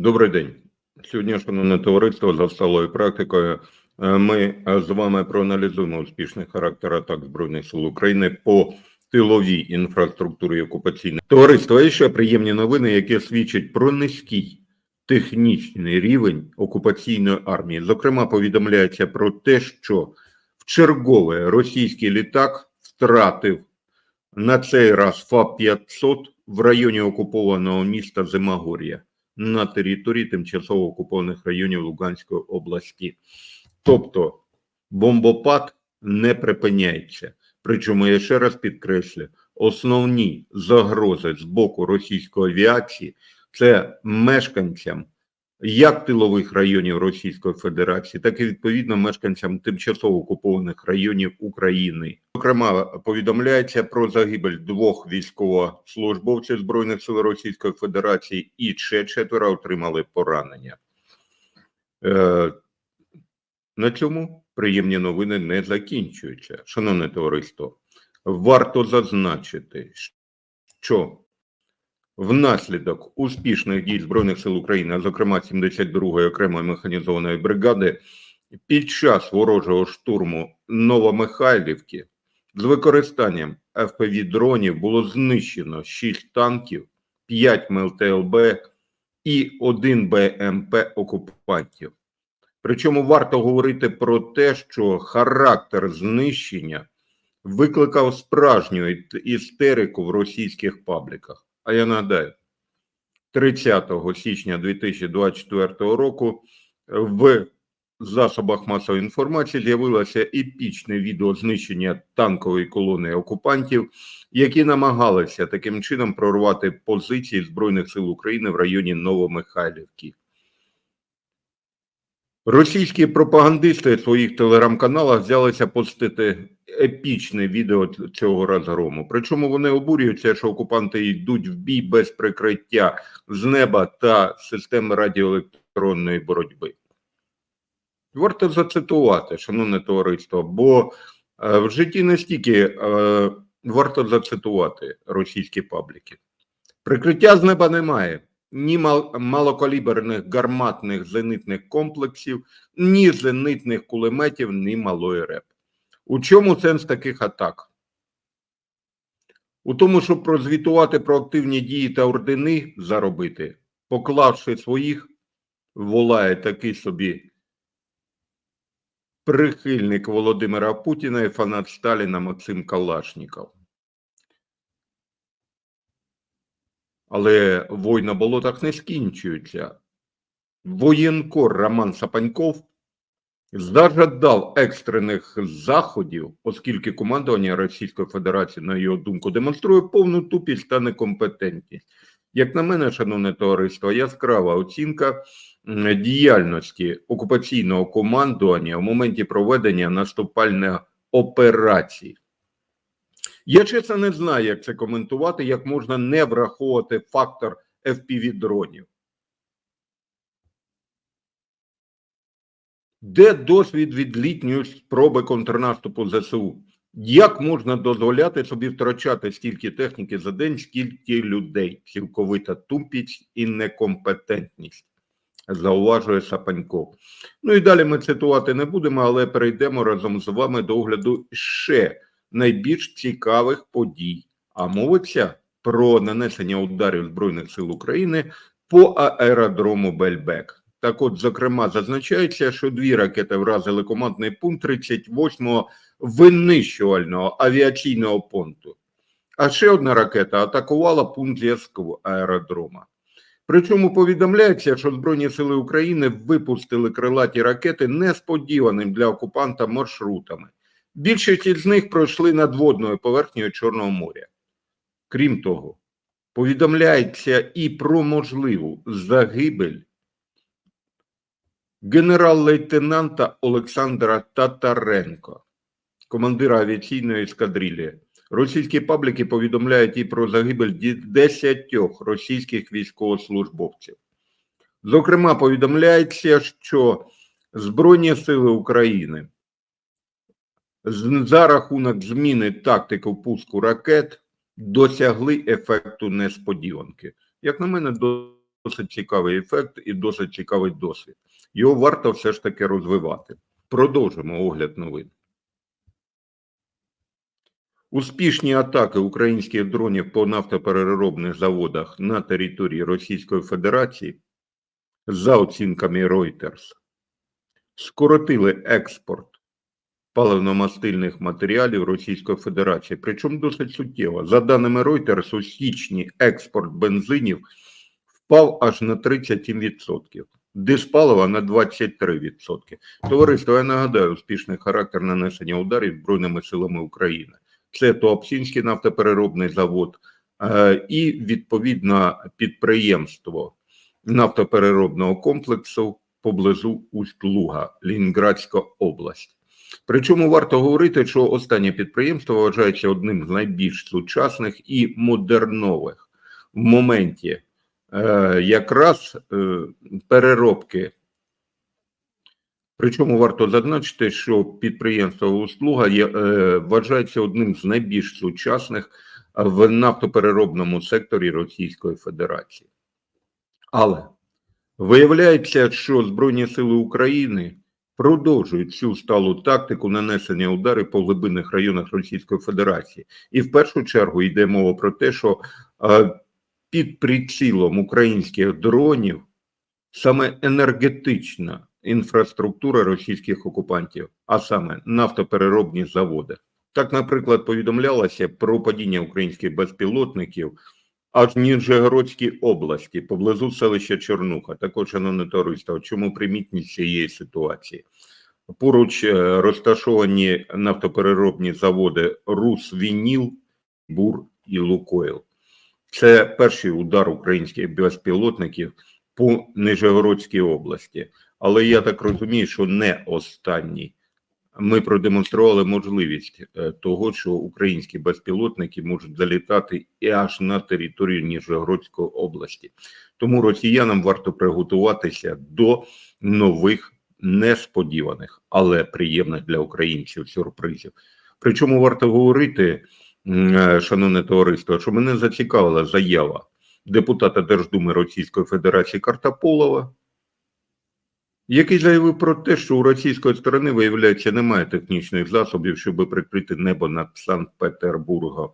Добрий день. Сьогодні, шановне товариство, за сталою практикою, е, ми е, з вами проаналізуємо успішний характер атак Збройних сил України по тиловій інфраструктурі окупаційної. Товариство, є ще приємні новини, які свідчать про низький технічний рівень окупаційної армії. Зокрема, повідомляється про те, що в чергове російський літак втратив на цей раз ФАП-500 в районі окупованого міста Зимагор'я на території тимчасово окупованих районів Луганської області. Тобто бомбопад не припиняється. Причому я ще раз підкреслю, основні загрози з боку російської авіації це мешканцям як тилових районів Російської Федерації, так і відповідно мешканцям тимчасово окупованих районів України. Зокрема, повідомляється про загибель двох військовослужбовців Збройних сил Російської Федерації і ще четверо отримали поранення. Е, на цьому приємні новини не закінчуються. Шановне товариство, варто зазначити, що внаслідок успішних дій Збройних сил України, зокрема 72-ї окремої механізованої бригади, під час ворожого штурму Новомихайлівки з використанням fpv дронів було знищено 6 танків, 5 МЛТЛБ і 1 БМП окупантів. Причому варто говорити про те, що характер знищення викликав справжню істерику в російських пабліках. А я нагадаю, 30 січня 2024 року в засобах масової інформації з'явилося епічне відео знищення танкової колони окупантів, які намагалися таким чином прорвати позиції Збройних сил України в районі Новомихайлівки. Російські пропагандисти в своїх телеграм-каналах взялися постити епічне відео цього розгрому. Причому вони обурюються, що окупанти йдуть в бій без прикриття з неба та системи радіоелектронної боротьби. Варто зацитувати, шановне товариство, бо е, в житті не стільки е, варто зацитувати російські пабліки. Прикриття з неба немає ні малокаліберних гарматних зенитних комплексів, ні зенитних кулеметів, ні малої реп. У чому сенс таких атак? У тому, щоб прозвітувати про активні дії та ордени заробити, поклавши своїх, волає такий собі прихильник Володимира Путіна і фанат Сталіна Максим Калашніков. Але вой на болотах не скінчується. Воєнкор Роман Сапаньков зажадав екстрених заходів, оскільки командування Російської Федерації, на його думку, демонструє повну тупість та некомпетентність. Як на мене, шановне товариство, яскрава оцінка діяльності окупаційного командування в моменті проведення наступальної операції. Я чесно не знаю, як це коментувати, як можна не враховувати фактор fpv дронів. Де досвід від літньої спроби контрнаступу ЗСУ? Як можна дозволяти собі втрачати стільки техніки за день, скільки людей? Цілковита тупість і некомпетентність, зауважує Сапаньков. Ну і далі ми цитувати не будемо, але перейдемо разом з вами до огляду ще найбільш цікавих подій, а мовиться про нанесення ударів Збройних сил України по аеродрому Бельбек. Так, от, зокрема, зазначається, що дві ракети вразили командний пункт 38-го винищувального авіаційного пункту. А ще одна ракета атакувала пункт зв'язку аеродрома. Причому повідомляється, що Збройні сили України випустили крилаті ракети несподіваним для окупанта маршрутами. Більшість з них пройшли над водною поверхнею Чорного моря. Крім того, повідомляється і про можливу загибель генерал-лейтенанта Олександра Татаренко, командира авіаційної ескадрилі. Російські пабліки повідомляють і про загибель десятьох російських військовослужбовців. Зокрема, повідомляється, що Збройні сили України за рахунок зміни тактики пуску ракет досягли ефекту несподіванки. Як на мене, досить цікавий ефект і досить цікавий досвід. Його варто все ж таки розвивати. Продовжимо огляд новин. Успішні атаки українських дронів по нафтопереробних заводах на території Російської Федерації за оцінками Reuters скоротили експорт паливно-мастильних матеріалів Російської Федерації, причому досить суттєво. За даними Reuters, у січні експорт бензинів впав аж на 37%, диспалива на 23%. Товариство, я нагадаю, успішний характер нанесення ударів Збройними силами України. Це Туапсінський нафтопереробний завод е, і відповідно підприємство нафтопереробного комплексу поблизу Усть-Луга, Лінградська область. Причому варто говорити, що останнє підприємство вважається одним з найбільш сучасних і модернових в моменті е, якраз е, переробки. Причому варто зазначити, що підприємство Услуга є, е, вважається одним з найбільш сучасних в нафтопереробному секторі Російської Федерації. Але виявляється, що Збройні Сили України продовжують цю сталу тактику нанесення ударів по глибинних районах Російської Федерації. І в першу чергу йде мова про те, що е, під прицілом українських дронів саме енергетична інфраструктура російських окупантів, а саме нафтопереробні заводи. Так, наприклад, повідомлялося про падіння українських безпілотників аж Ніжегородській області, поблизу селища Чорнуха. Також, шановне товариство, чому примітність цієї ситуації? Поруч е, розташовані нафтопереробні заводи Русвініл, Бур і Лукойл. Це перший удар українських безпілотників по Нижегородській області. Але я так розумію, що не останній. Ми продемонстрували можливість е, того, що українські безпілотники можуть залітати і аж на територію Ніжегородської області. Тому росіянам варто приготуватися до нових несподіваних, але приємних для українців сюрпризів. Причому варто говорити, е, шановне товариство, що мене зацікавила заява депутата Держдуми Російської Федерації Картаполова який заявив про те, що у російської сторони, виявляється, немає технічних засобів, щоб прикрити небо над Санкт-Петербургом.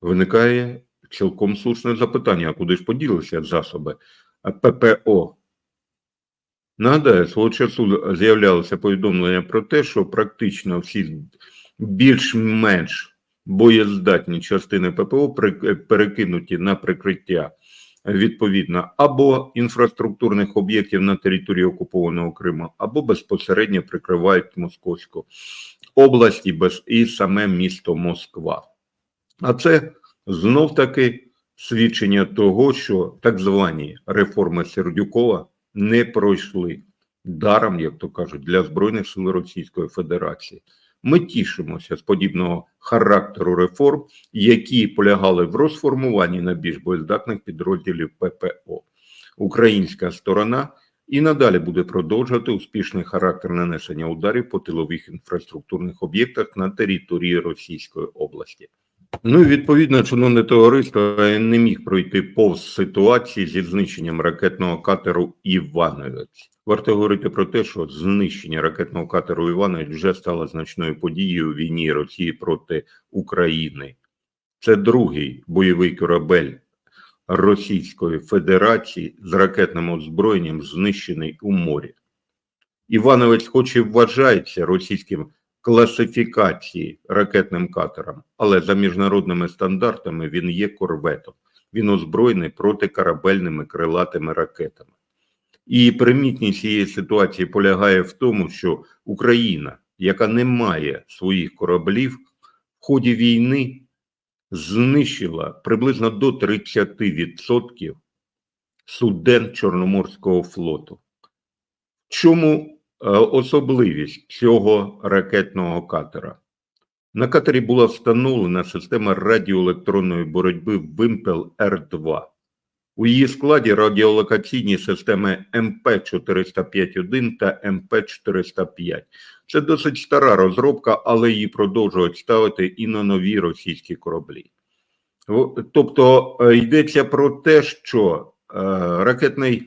Виникає цілком слушне запитання: а куди ж поділися засоби ППО? Нагадаю, свого часу з'являлося повідомлення про те, що практично всі більш-менш боєздатні частини ППО перекинуті на прикриття відповідно або інфраструктурних об'єктів на території окупованого Криму, або безпосередньо прикривають Московську область і, без, і саме місто Москва. А це знов таки свідчення того, що так звані реформи Сердюкова не пройшли даром, як то кажуть, для Збройних сил Російської Федерації. Ми тішимося з подібного характеру реформ, які полягали в розформуванні на більш боєздатних підрозділів ППО. Українська сторона і надалі буде продовжувати успішний характер нанесення ударів по тилових інфраструктурних об'єктах на території Російської області. Ну і відповідно, шановне товариство не міг пройти повз ситуації зі знищенням ракетного катеру Івановець. Варто говорити про те, що знищення ракетного катеру Іванович вже стало значною подією у війні Росії проти України. Це другий бойовий корабель Російської Федерації з ракетним озброєнням, знищений у морі. Івановець, хоч і вважається російським класифікації ракетним катером, але за міжнародними стандартами він є корветом. Він озброєний протикорабельними крилатими ракетами. І примітність цієї ситуації полягає в тому, що Україна, яка не має своїх кораблів, в ході війни знищила приблизно до 30% суден Чорноморського флоту. Чому Е, особливість цього ракетного катера. На катері була встановлена система радіоелектронної боротьби Вимпел Р2. У її складі радіолокаційні системи МП-405-1 та МП-405. Це досить стара розробка, але її продовжують ставити і на нові російські кораблі. Тобто е, йдеться про те, що ракетний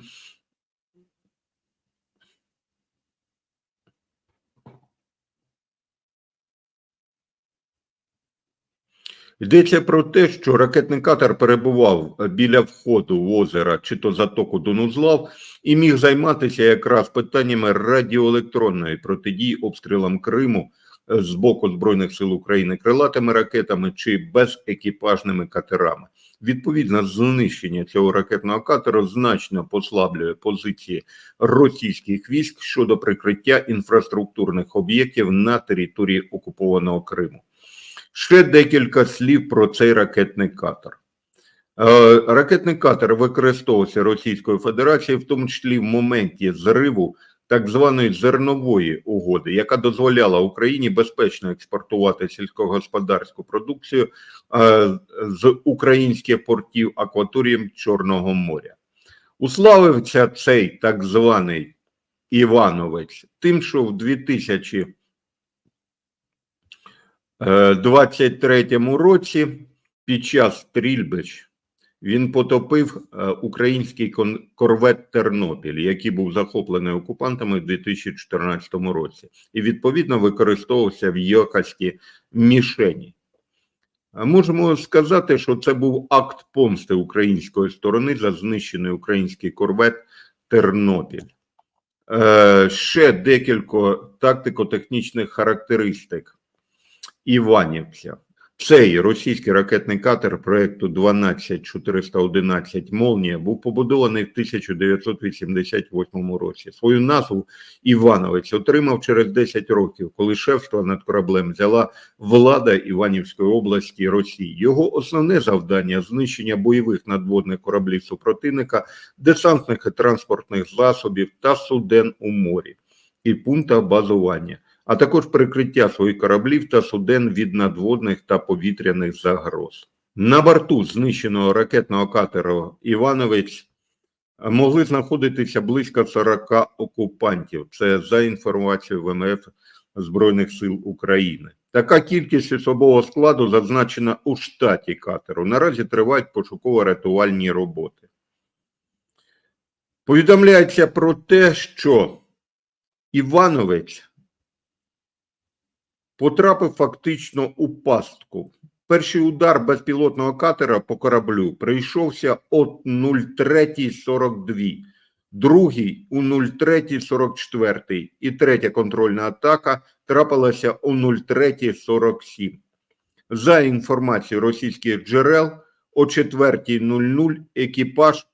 Йдеться про те, що ракетний катер перебував біля входу в озера чи то затоку Донузлав і міг займатися якраз питаннями радіоелектронної протидії обстрілам Криму е, з боку Збройних сил України крилатими ракетами чи безекіпажними катерами. Відповідно, знищення цього ракетного катеру значно послаблює позиції російських військ щодо прикриття інфраструктурних об'єктів на території окупованого Криму. Ще декілька слів про цей ракетний катер. Е, Ракетний катер використовувався Російською Федерацією, в тому числі в моменті зриву так званої зернової угоди, яка дозволяла Україні безпечно експортувати сільськогосподарську продукцію е, з українських портів акваторієм Чорного моря. Уславився цей так званий Івановець тим, що в 2000 23-му році під час стрільбищ він потопив е, український корвет Тернопіль, який був захоплений окупантами в 2014 році, і відповідно використовувався в якості мішені. Можемо сказати, що це був акт помсти української сторони за знищений український корвет Тернопіль. Е, Ще декілька тактико-технічних характеристик Іванівця. Цей російський ракетний катер проекту 12411 Молнія був побудований в 1988 році. Свою назву Івановець отримав через 10 років, коли шефство над кораблем взяла влада Іванівської області Росії. Його основне завдання знищення бойових надводних кораблів супротивника, десантних і транспортних засобів та суден у морі і пункта базування а також прикриття своїх кораблів та суден від надводних та повітряних загроз. На борту знищеного ракетного катеру Іванович могли знаходитися близько 40 окупантів. Це за інформацією ВМФ Збройних сил України. Така кількість особового складу зазначена у штаті катеру. Наразі тривають пошуково-рятувальні роботи. Повідомляється про те, що Іванович потрапив фактично у пастку. Перший удар безпілотного катера по кораблю прийшовся о 03.42, другий у 03.44 і третя контрольна атака трапилася о 03.47. За інформацією російських джерел, о 4.00 екіпаж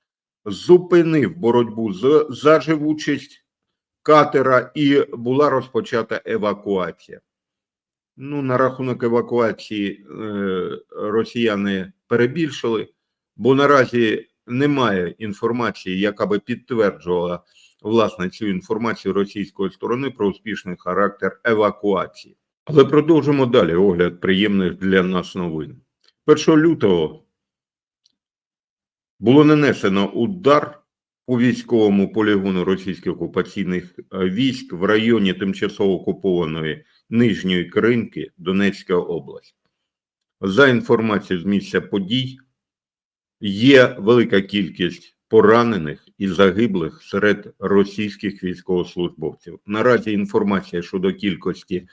зупинив боротьбу за живучість катера і була розпочата евакуація. Ну, на рахунок евакуації е, росіяни перебільшили, бо наразі немає інформації, яка би підтверджувала власне цю інформацію російської сторони про успішний характер евакуації. Але продовжимо далі огляд приємних для нас новин. 1 лютого було нанесено удар по військовому полігону російських окупаційних е, військ в районі тимчасово окупованої Нижньої Кринки, Донецька область. За інформацією з місця подій, є велика кількість поранених і загиблих серед російських військовослужбовців. Наразі інформація щодо кількості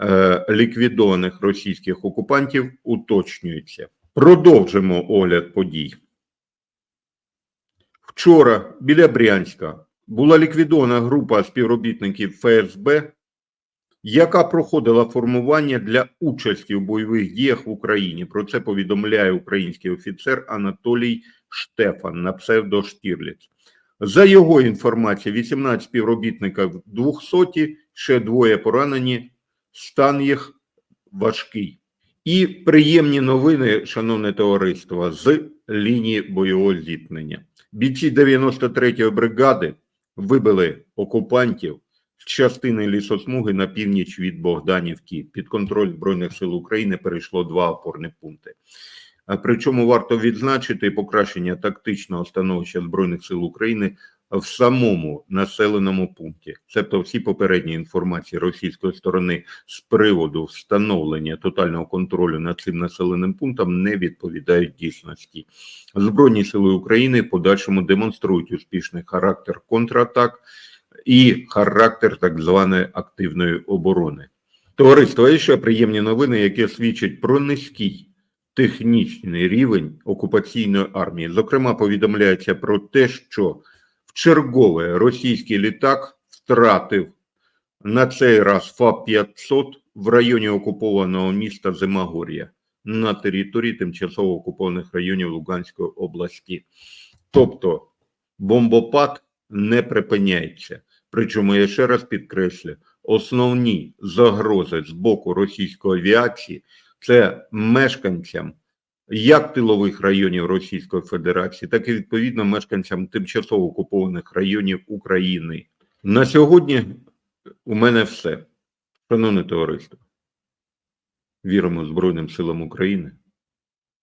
е, ліквідованих російських окупантів уточнюється. Продовжимо огляд подій. Вчора біля Брянська була ліквідована група співробітників ФСБ, яка проходила формування для участі в бойових діях в Україні. Про це повідомляє український офіцер Анатолій Штефан на псевдо Штірліц. За його інформацією, 18 співробітників 200, ще двоє поранені, стан їх важкий. І приємні новини, шановне товариство, з лінії бойового зіткнення. Бійці 93-ї бригади вибили окупантів частини лісосмуги на північ від Богданівки. Під контроль Збройних сил України перейшло два опорні пункти. Причому варто відзначити покращення тактичного становища Збройних сил України в самому населеному пункті. Тобто всі попередні інформації російської сторони з приводу встановлення тотального контролю над цим населеним пунктом не відповідають дійсності. Збройні сили України в подальшому демонструють успішний характер контратак і характер так званої активної оборони. Товариство, є ще приємні новини, які свідчать про низький технічний рівень окупаційної армії. Зокрема, повідомляється про те, що в чергове російський літак втратив на цей раз ФАП-500 в районі окупованого міста Зимагор'я на території тимчасово окупованих районів Луганської області. Тобто бомбопад не припиняється. Причому я ще раз підкреслю, основні загрози з боку російської авіації це мешканцям як тилових районів Російської Федерації, так і відповідно мешканцям тимчасово окупованих районів України. На сьогодні у мене все. Шановне товариство, віримо Збройним силам України,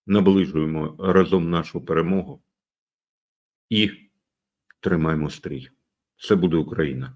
наближуємо разом нашу перемогу і тримаємо стрій. Це буде Україна.